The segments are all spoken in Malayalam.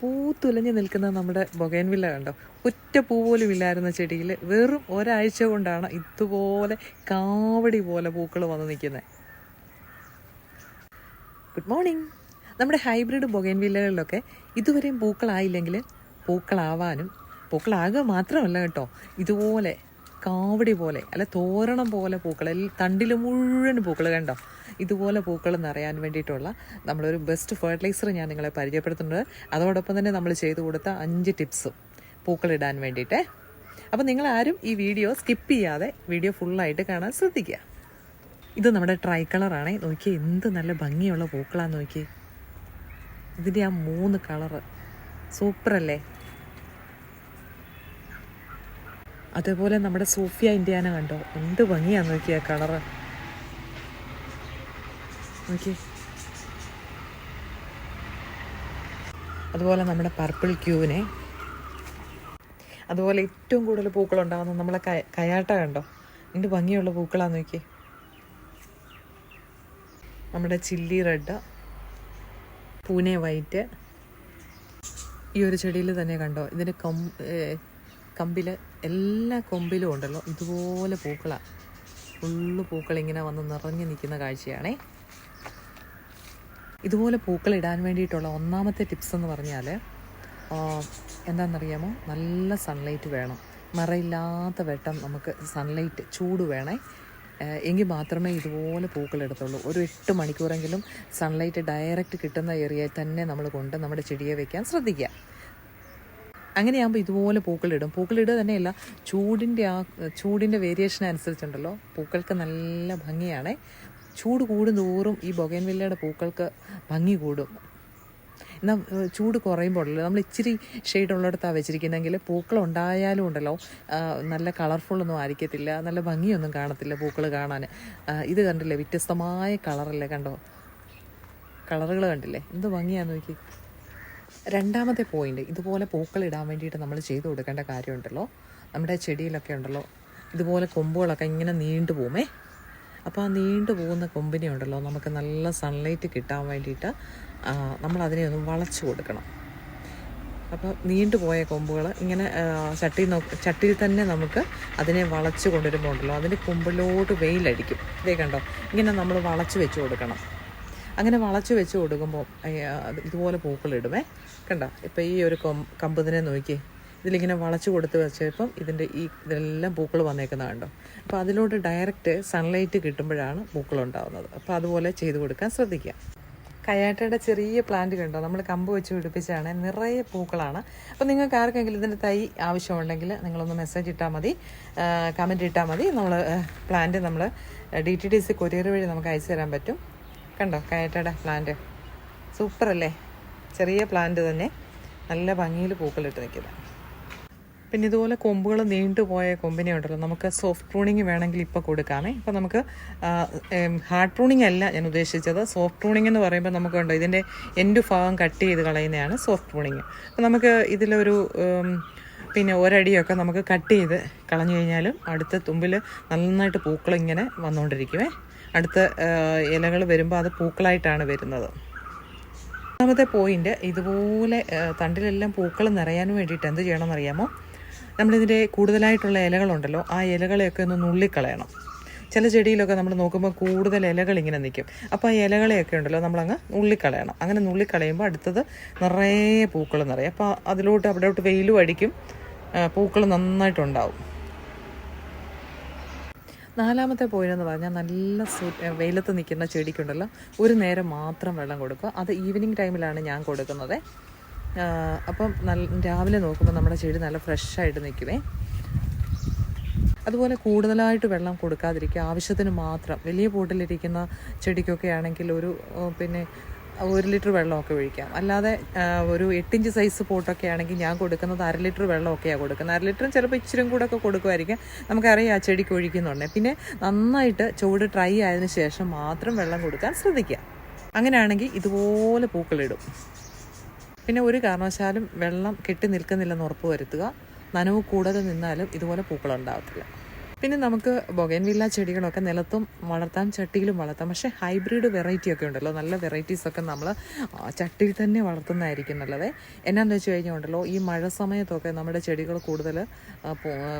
പൂത്തുലഞ്ഞു നിൽക്കുന്ന നമ്മുടെ ബൊഗൈൻവില്ല കണ്ടോ? ഒറ്റ പൂ പോലും ഇല്ലായിരുന്ന ചെടിയിൽ വെറും ഒരാഴ്ച കൊണ്ടാണ് ഇതുപോലെ കാവടി പോലെ പൂക്കൾ വന്ന് നിൽക്കുന്നത്. ഗുഡ് മോർണിംഗ് നമ്മുടെ ഹൈബ്രിഡ് ബൊഗൈൻവില്ലകളിലൊക്കെ ഇതുവരെയും പൂക്കളായില്ലെങ്കിൽ പൂക്കളാവാനും പൂക്കളാകുക മാത്രമല്ല കേട്ടോ. ഇതുപോലെ കാവടി പോലെ അല്ല തോരണം പോലെ പൂക്കൾ തണ്ടിൽ മുഴുവൻ പൂക്കൾ കണ്ടോ? ഇതുപോലെ പൂക്കൾ നിറയാൻ വേണ്ടിയിട്ടുള്ള നമ്മളൊരു ബെസ്റ്റ് ഫെർട്ടിലൈസർ ഞാൻ നിങ്ങളെ പരിചയപ്പെടുത്തുന്നത് അതോടൊപ്പം തന്നെ നമ്മൾ ചെയ്തു കൊടുത്ത അഞ്ച് ടിപ്സും പൂക്കളിടാൻ വേണ്ടിയിട്ട്. അപ്പോൾ നിങ്ങളാരും ഈ വീഡിയോ സ്കിപ്പ് ചെയ്യാതെ വീഡിയോ ഫുള്ളായിട്ട് കാണാൻ ശ്രദ്ധിക്കുക. ഇത് നമ്മുടെ ട്രൈ കളറാണേ നോക്കിയേ എന്ത് നല്ല ഭംഗിയുള്ള പൂക്കളാന്ന് നോക്കിയേ. ഇതിന്റെ ആ മൂന്ന് കളറ് സൂപ്പറല്ലേ? അതേപോലെ നമ്മുടെ സൂഫിയ ഇന്ത്യാന കണ്ടോ? എന്ത് ഭംഗിയാണ് നോക്കിയ കളറ്. നോക്കി അതുപോലെ നമ്മുടെ പർപ്പിൾ ക്യൂവിനെ. അതുപോലെ ഏറ്റവും കൂടുതൽ പൂക്കൾ ഉണ്ടാകുന്നത് നമ്മളെ കയ കയാട്ട കണ്ടോ? എന്ത് ഭംഗിയുള്ള പൂക്കളാന്ന് നോക്കി നമ്മുടെ ചില്ലി റെഡ് പൂനെ വൈറ്റ്. ഈ ഒരു ചെടിയിൽ തന്നെ കണ്ടോ? ഇതിന്റെ കം കമ്പിൽ എല്ലാ കൊമ്പിലും ഉണ്ടല്ലോ. ഇതുപോലെ പൂക്കളാണ് ഫുള്ള് പൂക്കൾ ഇങ്ങനെ വന്ന് നിറഞ്ഞു നിൽക്കുന്ന കാഴ്ചയാണേ. ഇതുപോലെ പൂക്കൾ ഇടാൻ വേണ്ടിയിട്ടുള്ള ഒന്നാമത്തെ ടിപ്സ് എന്ന് പറഞ്ഞാൽ എന്താണെന്നറിയാമോ? നല്ല സൺലൈറ്റ് വേണം. മറയില്ലാത്ത വെട്ടം നമുക്ക് സൺലൈറ്റ് ചൂട് വേണേ. എങ്കിൽ മാത്രമേ ഇതുപോലെ പൂക്കൾ എടുത്തുള്ളൂ ഒരു എട്ട് മണിക്കൂറെങ്കിലും സൺലൈറ്റ് ഡയറക്റ്റ് കിട്ടുന്ന ഏരിയയിൽ തന്നെ നമ്മൾ കൊണ്ട് നമ്മുടെ ചെടിയെ വെക്കാൻ ശ്രദ്ധിക്കുക. അങ്ങനെയാകുമ്പോൾ ഇതുപോലെ പൂക്കളിടും. പൂക്കളിടുക തന്നെയല്ല ചൂടിന്റെ ആ ചൂടിന്റെ വേരിയേഷൻ അനുസരിച്ചുണ്ടല്ലോ. പൂക്കൾക്ക് നല്ല ഭംഗിയാണ്. ചൂട് കൂടുന്തോറും ഈ ബൊഗൈൻവില്ലയുടെ പൂക്കൾക്ക് ഭംഗി കൂടും. എന്നാൽ ചൂട് കുറയുമ്പോൾ ഉണ്ടല്ലോ നമ്മൾ ഇച്ചിരി ഷെയ്ഡ് ഉള്ളിടത്താണ് വെച്ചിരിക്കുന്നതെങ്കിൽ പൂക്കൾ ഉണ്ടായാലും ഉണ്ടല്ലോ നല്ല കളർഫുള്ളൊന്നും ആയിരിക്കത്തില്ല നല്ല ഭംഗിയൊന്നും കാണത്തില്ല പൂക്കൾ കാണാൻ. ഇത് കണ്ടില്ലേ വ്യത്യസ്തമായ കളറല്ലേ കണ്ടോ? കളറുകൾ കണ്ടില്ലേ? എന്ത് ഭംഗിയാന്ന് നോക്കി രണ്ടാമത്തെ പോയിന്റ് ഇതുപോലെ പൂക്കൾ ഇടാൻ വേണ്ടിയിട്ട് നമ്മൾ ചെയ്തു കൊടുക്കേണ്ട കാര്യമുണ്ടല്ലോ. നമ്മുടെ ചെടിയിലൊക്കെ ഉണ്ടല്ലോ. ഇതുപോലെ കൊമ്പുകളൊക്കെ ഇങ്ങനെ നീണ്ടു പോകുമേ അപ്പോൾ ആ നീണ്ടു പോകുന്ന കൊമ്പിനെ ഉണ്ടല്ലോ നമുക്ക് നല്ല സൺലൈറ്റ് കിട്ടാൻ വേണ്ടിയിട്ട് നമ്മൾ അതിനെ ഒന്ന് വളച്ചു കൊടുക്കണം. അപ്പോൾ നീണ്ടുപോയ കൊമ്പുകൾ ഇങ്ങനെ ചട്ടി ചട്ടിയിൽ തന്നെ നമുക്ക് അതിനെ വളച്ച് കൊണ്ടുവരുമ്പോൾ ഉണ്ടല്ലോ അതിന്റെ കൊമ്പിലോട്ട് വെയിലടിക്കും. ഇതേ കണ്ടോ? ഇങ്ങനെ നമ്മൾ വളച്ച് വെച്ച് കൊടുക്കണം. അങ്ങനെ വളച്ചു വെച്ച് കൊടുക്കുമ്പോൾ ഇതുപോലെ പൂക്കളിടുമേ. കണ്ടോ? ഇപ്പോൾ ഈ ഒരു കമ്പതിനെ നോക്കി ഇതിലിങ്ങനെ വളച്ച് കൊടുത്ത് വെച്ചപ്പം ഇതിന്റെ ഈ ഇതെല്ലാം പൂക്കൾ വന്നേക്കുന്നത് കണ്ടോ? അപ്പോൾ അതിലോട്ട് ഡയറക്റ്റ് സൺലൈറ്റ് കിട്ടുമ്പോഴാണ് പൂക്കൾ ഉണ്ടാകുന്നത് അപ്പോൾ അതുപോലെ ചെയ്ത് കൊടുക്കാൻ ശ്രദ്ധിക്കുക. കയ്യാട്ടയുടെ ചെറിയ പ്ലാന്റ് കണ്ടോ? നമ്മൾ കമ്പ് വെച്ച് പിടിപ്പിച്ചാണ് നിറയെ പൂക്കളാണ്. അപ്പോൾ നിങ്ങൾക്ക് ആർക്കെങ്കിലും ഇതിന്റെ തൈ ആവശ്യമുണ്ടെങ്കിൽ നിങ്ങളൊന്ന് മെസ്സേജ് ഇട്ടാൽ മതി കമന്റ് ഇട്ടാൽ മതി. നമ്മൾ പ്ലാന്റ് നമ്മൾ D T D C courier വഴി നമുക്ക് അയച്ചു തരാൻ പറ്റും. കണ്ടോ? കയറ്റട പ്ലാന്റ് സൂപ്പർ അല്ലേ ചെറിയ പ്ലാന്റ് തന്നെ. നല്ല ഭംഗിയിൽ പൂക്കളിട്ട് നിൽക്കുന്നത് പിന്നെ ഇതുപോലെ കൊമ്പുകൾ നീണ്ടുപോയ കൊമ്പിനെ ഉണ്ടല്ലോ. നമുക്ക് സോഫ്റ്റ് പ്രൂണിങ് വേണമെങ്കിൽ ഇപ്പോൾ കൊടുക്കാമേ. ഇപ്പോൾ നമുക്ക് ഹാർഡ് പ്രൂണിങ് അല്ല ഞാൻ ഉദ്ദേശിച്ചത്. സോഫ്റ്റ് പ്രൂണിങ് എന്ന് പറയുമ്പോൾ നമുക്ക് ഉണ്ടോ ഇതിന്റെ എന്റെ ഭാഗം കട്ട് ചെയ്ത് കളയുന്നതാണ് സോഫ്റ്റ് പ്രൂണിങ് അപ്പോൾ നമുക്ക് ഇതിലൊരു പിന്നെ ഒരടിയൊക്കെ നമുക്ക് കട്ട് ചെയ്ത് കളഞ്ഞു കഴിഞ്ഞാലും അടുത്ത തുമ്പിൽ നന്നായിട്ട് പൂക്കൾ ഇങ്ങനെ വന്നുകൊണ്ടിരിക്കുമേ അടുത്ത ഇലകൾ വരുമ്പോൾ അത് പൂക്കളായിട്ടാണ് വരുന്നത്. രണ്ടാമത്തെ പോയിന്റ് ഇതുപോലെ തണ്ടിലെല്ലാം പൂക്കൾ നിറയാൻ വേണ്ടിയിട്ട് എന്ത് ചെയ്യണം അറിയാമോ നമ്മളിതിന്റെ കൂടുതലായിട്ടുള്ള ഇലകളുണ്ടല്ലോ ആ ഇലകളെയൊക്കെ ഒന്ന് നുള്ളിക്കളയണം. ചില ചെടിയിലൊക്കെ നമ്മൾ നോക്കുമ്പോൾ കൂടുതൽ ഇലകൾ ഇങ്ങനെ നിൽക്കും. അപ്പോൾ ആ ഇലകളെയൊക്കെ ഉണ്ടല്ലോ നമ്മളങ്ങ് നുള്ളിക്കളയണം. അങ്ങനെ നുള്ളിക്കളയുമ്പോൾ അടുത്തത് നിറയെ പൂക്കൾ നിറയും. അപ്പോൾ അതിലോട്ട് അവിടോട്ട് വെയിലും അടിക്കും പൂക്കൾ നന്നായിട്ടുണ്ടാവും. നാലാമത്തെ പോയിന്റ് എന്ന് പറഞ്ഞാൽ നല്ല വെയിലത്ത് നിൽക്കുന്ന ചെടിക്കുണ്ടല്ലോ. ഒരു നേരം മാത്രം വെള്ളം കൊടുക്കുക. അത് ഈവനിങ് ടൈമിലാണ് ഞാൻ കൊടുക്കുന്നത്. അപ്പം നല്ല രാവിലെ നോക്കുമ്പോൾ നമ്മുടെ ചെടി നല്ല ഫ്രഷായിട്ട് നിൽക്കുമേ അതുപോലെ കൂടുതലായിട്ട് വെള്ളം കൊടുക്കാതിരിക്കുക. ആവശ്യത്തിന് മാത്രം. വലിയ പോട്ടിലിരിക്കുന്ന ചെടിക്കൊക്കെ ആണെങ്കിൽ ഒരു പിന്നെ ഒരു ലിറ്റർ വെള്ളമൊക്കെ ഒഴിക്കാം. അല്ലാതെ ഒരു എട്ടിഞ്ച് സൈസ് പോട്ടൊക്കെ ആണെങ്കിൽ ഞാൻ കൊടുക്കുന്നത് അര ലിറ്റർ വെള്ളമൊക്കെയാണ് കൊടുക്കുന്നത്. അര ലിറ്ററും ചിലപ്പോൾ ഇച്ചിരി കൂടെ ഒക്കെ കൊടുക്കുമായിരിക്കും. നമുക്കറിയാം ആ ചെടിക്ക് ഒഴിക്കുന്നുണ്ട്. പിന്നെ നന്നായിട്ട് ചൂട് ഡ്രൈ ആയതിന് ശേഷം മാത്രം വെള്ളം കൊടുക്കാൻ ശ്രദ്ധിക്കുക. അങ്ങനെയാണെങ്കിൽ ഇതുപോലെ പൂക്കളിടും. പിന്നെ ഒരു കാരണവശാലും വെള്ളം കെട്ടി നിൽക്കുന്നില്ലെന്ന് ഉറപ്പ് വരുത്തുക. നനവ് കൂടുതൽ നിന്നാലും ഇതുപോലെ പൂക്കളുണ്ടാകത്തില്ല പിന്നെ നമുക്ക് ബൊഗൻവില്ല ചെടികളൊക്കെ നിലത്തും വളർത്താം ചട്ടിയിലും വളർത്താം. പക്ഷേ ഹൈബ്രിഡ് വെറൈറ്റി ഒക്കെ ഉണ്ടല്ലോ. നല്ല വെറൈറ്റീസ് ഒക്കെ നമ്മൾ ചട്ടിയിൽ തന്നെ വളർത്തുന്നതായിരിക്കും നല്ലത്. എന്നാന്ന് വെച്ച് കഴിഞ്ഞാൽ ഉണ്ടല്ലോ ഈ മഴ സമയത്തൊക്കെ നമ്മുടെ ചെടികൾ കൂടുതൽ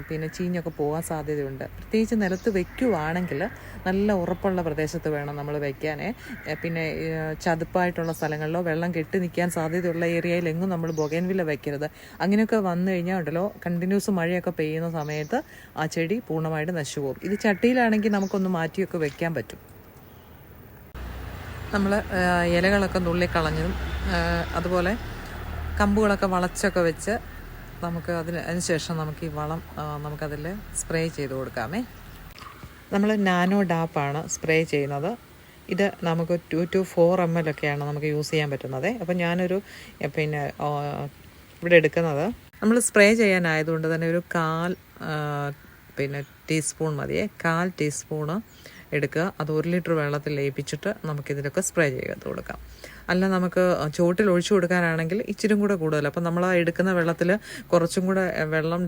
പിന്നെ ചീഞ്ഞൊക്കെ പോകാൻ സാധ്യതയുണ്ട്. പ്രത്യേകിച്ച് നിലത്ത് വെക്കുവാണെങ്കിൽ നല്ല ഉറപ്പുള്ള പ്രദേശത്ത് വേണം നമ്മൾ വെക്കാനേ. പിന്നെ ചതുപ്പായിട്ടുള്ള സ്ഥലങ്ങളിലോ വെള്ളം കെട്ടി നിൽക്കാൻ സാധ്യതയുള്ള ഏരിയയിൽ എങ്ങും നമ്മൾ ബൊഗൻവില്ല വെക്കരുത്. അങ്ങനെയൊക്കെ വന്നു കഴിഞ്ഞാൽ ഉണ്ടല്ലോ കണ്ടിന്യൂസ് മഴയൊക്കെ പെയ്യുന്ന സമയത്ത് ആ ചെടി പൂർണമായിട്ട് നശിച്ചു പോകും ഇത് ചട്ടിയിലാണെങ്കിൽ നമുക്കൊന്ന് മാറ്റിയൊക്കെ വെക്കാൻ പറ്റും. നമ്മൾ ഇലകളൊക്കെ നുള്ളിക്കളഞ്ഞതും അതുപോലെ കമ്പുകളൊക്കെ വളച്ചൊക്കെ വെച്ച് നമുക്ക് അതിന് അതിന് ശേഷം നമുക്ക് ഈ വളം നമുക്കതിൽ സ്പ്രേ ചെയ്ത് കൊടുക്കാമേ. നമ്മൾ നാനോ ഡാപ്പാണ് സ്പ്രേ ചെയ്യുന്നത്. ഇത് നമുക്ക് two two four M L ഒക്കെയാണ് നമുക്ക് യൂസ് ചെയ്യാൻ പറ്റുന്നത്. അപ്പം ഞാനൊരു പിന്നെ ഇവിടെ എടുക്കുന്നത്. നമ്മൾ സ്പ്രേ ചെയ്യാനായതുകൊണ്ട് തന്നെ ഒരു കാൽ പിന്നെ ടീസ്പൂൺ മതിയേ കാൽ ടീസ്പൂണ് എടുക്കുക. അത് ഒരു ലിറ്റർ വെള്ളത്തിൽ ലയിപ്പിച്ചിട്ട് നമുക്കിതിലൊക്കെ സ്പ്രേ ചെയ്ത് കൊടുക്കാം. അല്ല നമുക്ക് ചുവട്ടിൽ ഒഴിച്ചു കൊടുക്കാനാണെങ്കിൽ ഇച്ചിരി കൂടെ കൂടുതൽ. അപ്പം നമ്മൾ ആ എടുക്കുന്ന വെള്ളത്തിൽ കുറച്ചും കൂടെ വെള്ളം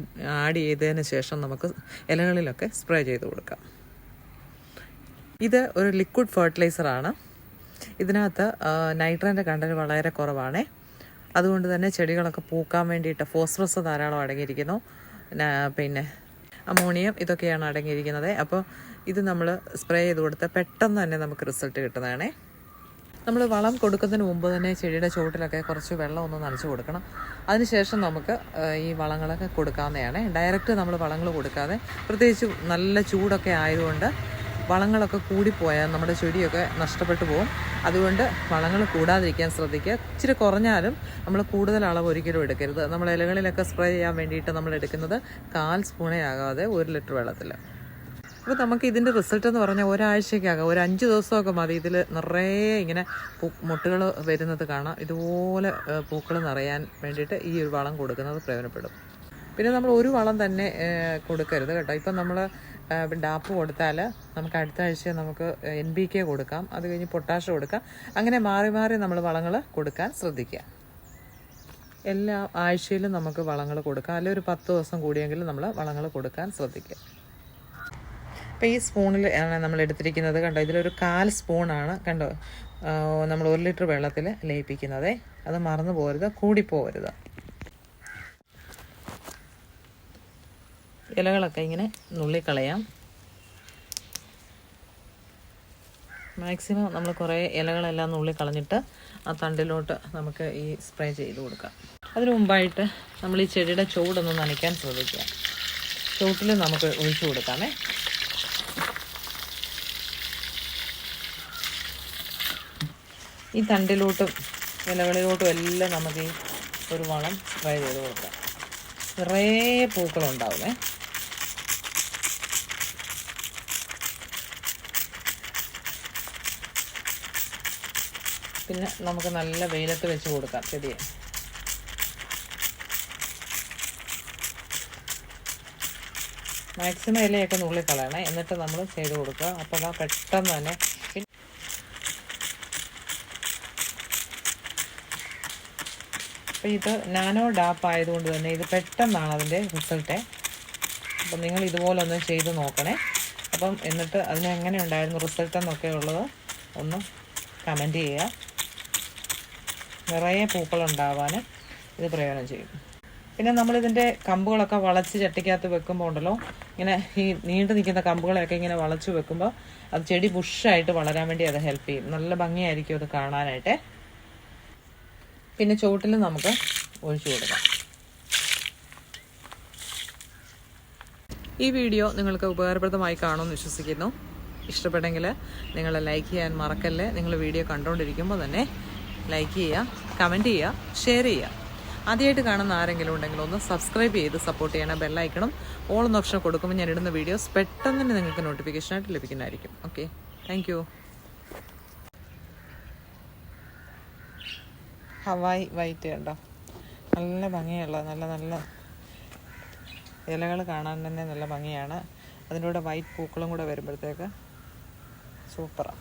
ആഡ് ചെയ്തതിന് ശേഷം നമുക്ക് ഇലകളിലൊക്കെ സ്പ്രേ ചെയ്ത് കൊടുക്കാം. ഇത് ഒരു ലിക്വിഡ് ഫെർട്ടിലൈസറാണ് ഇതിനകത്ത് നൈട്രന്റെ കണ്ടന്റ് വളരെ കുറവാണേ. അതുകൊണ്ട് തന്നെ ചെടികളൊക്കെ പൂക്കാൻ വേണ്ടിയിട്ട് ഫോസ്ഫറസ് ധാരാളം അടങ്ങിയിരിക്കുന്നു. പിന്നെ അമോണിയം ഇതൊക്കെയാണ് അടങ്ങിയിരിക്കുന്നത്. അപ്പോൾ ഇത് നമ്മൾ സ്പ്രേ ചെയ്ത് കൊടുത്താൽ പെട്ടെന്ന് തന്നെ നമുക്ക് റിസൾട്ട് കിട്ടുന്നതാണേ. നമ്മൾ വളം കൊടുക്കുന്നതിന് മുമ്പ് തന്നെ ചെടിയുടെ ചുവട്ടിലൊക്കെ കുറച്ച് വെള്ളം ഒന്ന് നനച്ച് കൊടുക്കണം. അതിനുശേഷം നമുക്ക് ഈ വളങ്ങളൊക്കെ കൊടുക്കാവുന്നതാണ്. ഡയറക്റ്റ് നമ്മൾ വളങ്ങൾ കൊടുക്കാതെ പ്രത്യേകിച്ച് നല്ല ചൂടൊക്കെ ആയതുകൊണ്ട് വളങ്ങളൊക്കെ കൂടിപ്പോയാൽ നമ്മുടെ ചെടിയൊക്കെ നഷ്ടപ്പെട്ടു പോകും. അതുകൊണ്ട് വളങ്ങൾ കൂടാതിരിക്കാൻ ശ്രദ്ധിക്കുക. ഇച്ചിരി കുറഞ്ഞാലും നമ്മൾ കൂടുതൽ അളവ് ഒരിക്കലും എടുക്കരുത്. നമ്മൾ ഇലകളിലൊക്കെ സ്പ്രേ ചെയ്യാൻ വേണ്ടിയിട്ട് നമ്മൾ എടുക്കുന്നത് കാൽ സ്പൂണേ ആകാതെ ഒരു ലിറ്റർ വെള്ളത്തിൽ അപ്പോൾ നമുക്ക് ഇതിന്റെ റിസൾട്ട് എന്ന് പറഞ്ഞാൽ ഒരാഴ്ചയ്ക്കകം ഒരു അഞ്ച് ദിവസമൊക്കെ മതി ഇതിൽ നിറയെ ഇങ്ങനെ മുട്ടുകൾ വരുന്നത് കാണാം. ഇതുപോലെ പൂക്കൾ നിറയാൻ വേണ്ടിയിട്ട് ഈ ഒരു വളം കൊടുക്കുന്നത് പ്രയോജനപ്പെടും. പിന്നെ നമ്മൾ ഒരു വളം തന്നെ കൊടുക്കരുത് കേട്ടോ. ഇപ്പം നമ്മൾ ഡാപ്പ് കൊടുത്താൽ നമുക്ക് അടുത്ത ആഴ്ച നമുക്ക് എൻ ബി കെ കൊടുക്കാം. അത് കഴിഞ്ഞ് പൊട്ടാഷ് കൊടുക്കാം. അങ്ങനെ മാറി മാറി നമ്മൾ വളങ്ങൾ കൊടുക്കാൻ ശ്രദ്ധിക്കുക. എല്ലാ ആഴ്ചയിലും നമുക്ക് വളങ്ങൾ കൊടുക്കാം. അല്ലെങ്കിൽ ഒരു പത്ത് ദിവസം കൂടിയെങ്കിലും നമ്മൾ വളങ്ങൾ കൊടുക്കാൻ ശ്രദ്ധിക്കുക. അപ്പോൾ ഈ സ്പൂണിൽ ആണ് നമ്മൾ എടുത്തിരിക്കുന്നത് കണ്ടോ? ഇതിലൊരു കാൽ സ്പൂണാണ് കണ്ടോ? നമ്മൾ ഒരു ലിറ്റർ വെള്ളത്തിൽ ലയിപ്പിക്കുന്നത്. അത് മറന്നു പോകരുത് കൂടിപ്പോകരുത് ഇലകളൊക്കെ ഇങ്ങനെ നുള്ളിക്കളയാം. മാക്സിമം നമ്മൾ കുറേ ഇലകളെല്ലാം നുള്ളിക്കളഞ്ഞിട്ട് ആ തണ്ടിലോട്ട് നമുക്ക് ഈ സ്പ്രേ ചെയ്ത് കൊടുക്കാം. അതിനു മുമ്പായിട്ട് നമ്മൾ ഈ ചെടിയുടെ ചുവടൊന്ന് നനയ്ക്കാൻ ശ്രദ്ധിക്കുക ചുവട്ടിൽ നമുക്ക് ഒഴിച്ചു കൊടുക്കാമേ. ഈ തണ്ടിലോട്ടും ഇലകളിലോട്ടും എല്ലാം നമുക്ക് ഈ ഒരു വളം സ്പ്രേ ചെയ്ത് കൊടുക്കാം. നിറയെ പൂക്കളുണ്ടാവുമേ. പിന്നെ നമുക്ക് നല്ല വെയിലത്ത് വെച്ച് കൊടുക്കാം ചെടിയെ. മാക്സിമം ഇലയൊക്കെ നുള്ളിക്കളയണേ എന്നിട്ട് നമ്മൾ ചെയ്ത് കൊടുക്കുക. അപ്പോൾ അതാ പെട്ടെന്ന് തന്നെ അപ്പോൾ ഇത് നാനോ ഡാപ്പ് ആയതുകൊണ്ട് തന്നെ ഇത് പെട്ടെന്നാണ് അതിന്റെ റിസൾട്ട്. അപ്പം നിങ്ങൾ ഇതുപോലെ ഒന്ന് ചെയ്ത് നോക്കണേ. അപ്പം എന്നിട്ട് അതിനെങ്ങനെ ഉണ്ടായിരുന്നു റിസൾട്ട് എന്നൊക്കെ ഉള്ളത് ഒന്ന് കമന്റ് ചെയ്യുക. നിറയെ പൂക്കളുണ്ടാവാൻ ഇത് പ്രയോജനം ചെയ്യും. പിന്നെ നമ്മളിതിന്റെ കമ്പുകളൊക്കെ വളച്ച് ചട്ടിക്കകത്ത് വെക്കുമ്പോൾ ഉണ്ടല്ലോ ഇങ്ങനെ ഈ നീണ്ടു നിൽക്കുന്ന കമ്പുകളെയൊക്കെ ഇങ്ങനെ വളച്ച് വെക്കുമ്പോൾ അത് ചെടി ബുഷായിട്ട് വളരാൻ വേണ്ടി അത് ഹെൽപ്പ് ചെയ്യും. നല്ല ഭംഗിയായിരിക്കും അത് കാണാനായിട്ട്. പിന്നെ ചുവട്ടിൽ നമുക്ക് ഒഴിച്ചു കൊടുക്കാം. ഈ വീഡിയോ നിങ്ങൾക്ക് ഉപകാരപ്രദമായി കാണുമെന്ന് വിശ്വസിക്കുന്നു. ഇഷ്ടപ്പെട്ടെങ്കിൽ നിങ്ങൾ ലൈക്ക് ചെയ്യാൻ മറക്കല്ലേ? നിങ്ങൾ വീഡിയോ കണ്ടുകൊണ്ടിരിക്കുമ്പോൾ തന്നെ ലൈക്ക് ചെയ്യുക കമന്റ് ചെയ്യുക ഷെയർ ചെയ്യുക. ആദ്യമായിട്ട് കാണുന്ന ആരെങ്കിലും ഉണ്ടെങ്കിൽ ഒന്ന് സബ്സ്ക്രൈബ് ചെയ്ത് സപ്പോർട്ട് ചെയ്യണം ബെല്ലൈക്കണം ഓൾ ഓപ്ഷൻ കൊടുക്കുമ്പോൾ ഞാൻ ഇടുന്ന വീഡിയോസ് പെട്ടെന്ന് തന്നെ നിങ്ങൾക്ക് നോട്ടിഫിക്കേഷനായിട്ട് ലഭിക്കുന്നതായിരിക്കും. Okay thank you Hawaii white കണ്ടോ? നല്ല ഭംഗിയുള്ള നല്ല നല്ല ഇലകൾ കാണാൻ തന്നെ നല്ല ഭംഗിയാണ്. അതിന്റെ കൂടെ വൈറ്റ് പൂക്കളും കൂടെ വരുമ്പോഴത്തേക്ക് സൂപ്പറാണ്